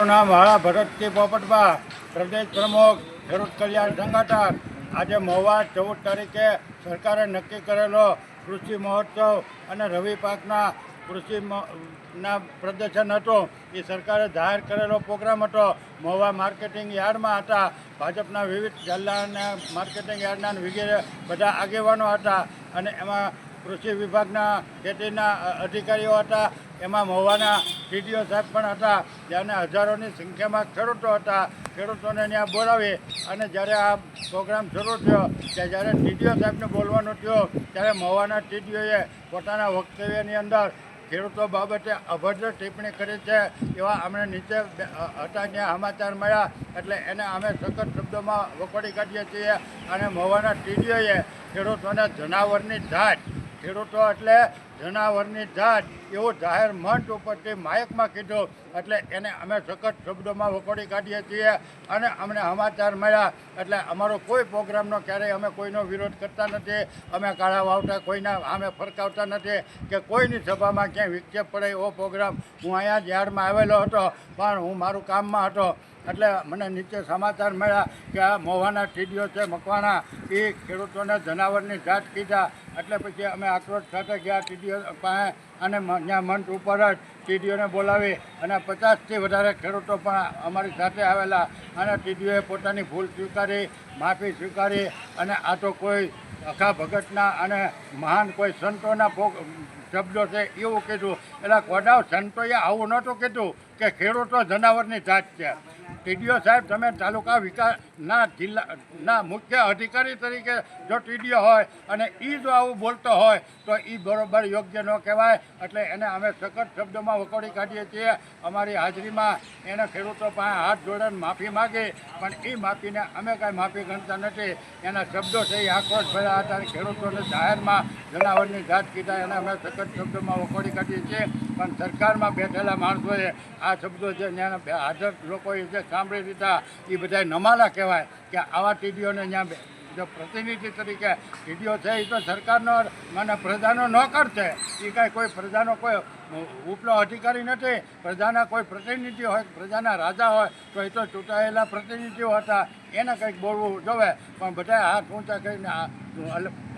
નામ હાળા ભરતસિંહ પોપટભા પ્રદેશ પ્રમુખ, ખેડૂત કલ્યાણ સંગઠન. આજે મહુવા ચૌદ તારીખે સરકારે નક્કી કરેલો કૃષિ મહોત્સવ અને રવિ પાકના કૃષિ ના પ્રદર્શન હતું. એ સરકારે જાહેર કરેલો પ્રોગ્રામ હતો. મહુવા માર્કેટિંગ યાર્ડમાં હતા. ભાજપના વિવિધ જિલ્લાના માર્કેટિંગ યાર્ડના વગેરે બધા આગેવાનો હતા. અને એમાં કૃષિ વિભાગના ખેતીના અધિકારીઓ હતા. એમાં મહુવાના ટીડીઓ સાહેબ પણ હતા જેને હજારોની સંખ્યામાં ખેડૂતો હતા. ખેડૂતોને ત્યાં બોલાવી અને જ્યારે આ પ્રોગ્રામ શરૂ થયો ત્યારે જ્યારે ટીડીઓ સાહેબને બોલવાનો થયો, ત્યારે મહુવાના ટીડીઓએ પોતાના વક્તવ્યની અંદર ખેડૂતો બાબતે અભદ્ર ટિપ્પણી કરી છે, એવા અમને નીચે હતા ત્યાં સમાચાર મળ્યા. એટલે એને અમે સખત શબ્દોમાં વખોડી કાઢીએ છીએ અને મહુવાના ટીડીઓએ ખેડૂતોને જનાવરની જાત, ખેડૂતો એટલે જનાવરની જાત એવો જાહેર મંચ ઉપરથી માયકમાં કીધો. એટલે એને અમે સખત શબ્દોમાં વખોડી કાઢીએ છીએ અને અમને સમાચાર મળ્યા. એટલે અમારો કોઈ પ્રોગ્રામનો ક્યારેય અમે કોઈનો વિરોધ કરતા નથી. અમે કાળા વાવતા, કોઈના અમે ફરકાવતા નથી કે કોઈની સભામાં ક્યાંય વિક્ષેપ પડે એવો પ્રોગ્રામ. હું અહીંયા જ યાર્ડમાં આવેલો હતો, પણ હું મારું કામમાં હતો. એટલે મને નીચે સમાચાર મળ્યા કે આ મોવાના ટીડીઓ છે, મકવાણા એ ખેડૂતોને જનાવરની જાત કીધા. એટલે પછી અમે આક્રોશ સાથે ગયા. ટીડીઓ પાસે અને ત્યાં મંચ ઉપર જ ટીડીઓને બોલાવી અને પચાસથી વધારે ખેડૂતો પણ અમારી સાથે આવેલા અને ટીડીઓએ પોતાની ભૂલ સ્વીકારી, માફી સ્વીકારી અને આ તો કોઈ અખા ભગતના અને મહાન કોઈ સંતોના ભોગ, શબ્દો છે એવું કીધું. એટલે કોડાવ સંતોએ આવું નહોતું કીધું કે ખેડૂતો જનાવરની જાત છે. ટીડીઓ સાહેબ, તમે તાલુકા વિકાસના જિલ્લાના મુખ્ય અધિકારી તરીકે જો ટીડીઓ હોય અને એ જો આવું બોલતો હોય, તો એ બરોબર યોગ્ય ન કહેવાય. એટલે એને અમે સખત શબ્દોમાં વખોડી કાઢીએ છીએ. અમારી હાજરીમાં એને ખેડૂતો પાસે હાથ જોડે માફી માગી, પણ એ માફીને અમે કાંઈ માફી ગણતા નથી. એના શબ્દો છે એ આક્રોશ ભર્યા હતા ખેડૂતોને જાહેરમાં જનાવરની જાત કીધા. એને અમે સખત શબ્દોમાં વખોડી કાઢીએ છીએ. પણ સરકારમાં બેઠેલા માણસોએ આ શબ્દો જે ત્યાંના હાજર લોકોએ જે સાંભળી દીધા એ બધા નમાલા કહેવાય કે આવા ટીડીઓને ત્યાં જો પ્રતિનિધિ તરીકે ટીડીઓ છે એ તો સરકારનો મને પ્રજાનો નોકર છે. એ કાંઈ કોઈ પ્રજાનો કોઈ ઉપલો અધિકારી નથી, પ્રજાના કોઈ પ્રતિનિધિ હોય, પ્રજાના રાજા હોય, તો એ તો ચૂંટાયેલા પ્રતિનિધિઓ હતા. એને કંઈક બોલવું જોવે, પણ બધા હાથ ઊંચા કરીને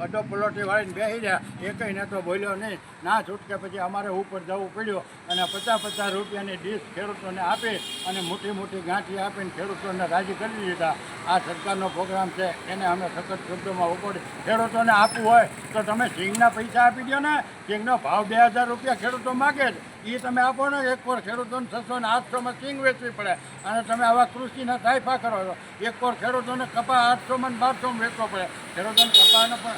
અડો પલોટી વાળીને બેસી રહ્યા. એ કંઈ તો બોલ્યો નહીં. ના છૂટકે પછી અમારે ઉપર જવું પડ્યું અને પચાસ પચાસ રૂપિયાની ડીશ ખેડૂતોને આપી અને મોટી મોટી ગાંઠી આપીને ખેડૂતોને રાજી કરી દીધા. આ સરકારનો પ્રોગ્રામ છે, એને અમે સખત શબ્દોમાં ઉપડી. ખેડૂતોને આપવું હોય તો તમે સિંગના પૈસા આપી દો ને સિંગનો ભાવ બે હજાર રૂપિયા ખેડૂતો માગે છે. એ તમે આપો ને એક કોર ખેડૂતોને છસો ને આઠસોમાં સિંગ વેચવી પડે. અને તમે આવા કૃષિના તાયફા કરો છો. એક કોર ખેડૂતોને કપા આઠસોમાં ને બારસોમાં વેચવો પડે. ખેડૂતોને કપાનો પણ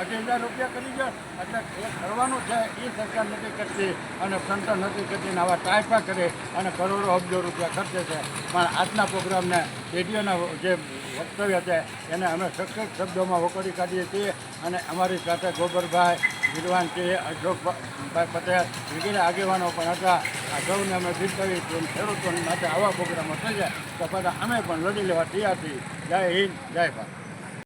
અઢી હજાર રૂપિયા કરી દો. એટલે એ કરવાનું છે. એ સરકાર નથી કરતી અને સંતો નથી કરતી આવા ટાઈફા કરે અને કરોડો અબજો રૂપિયા ખર્ચે છે. પણ આજના પ્રોગ્રામને રેડિયોના જે વક્તવ્ય છે, એને અમે સખત શબ્દોમાં વખોડી કાઢીએ છીએ. અને અમારી સાથે ગોબરભાઈ વિદ્વાન છે અશોકભાઈ પટેલ વગેરે આગેવાનો પણ હતા. આ સૌને અમે કરી ખેડૂતોની માટે આવા પ્રોગ્રામો જાય તો બધા અમે પણ લડી લેવા તૈયાર છીએ. જય હિન્દ, જય ભારત.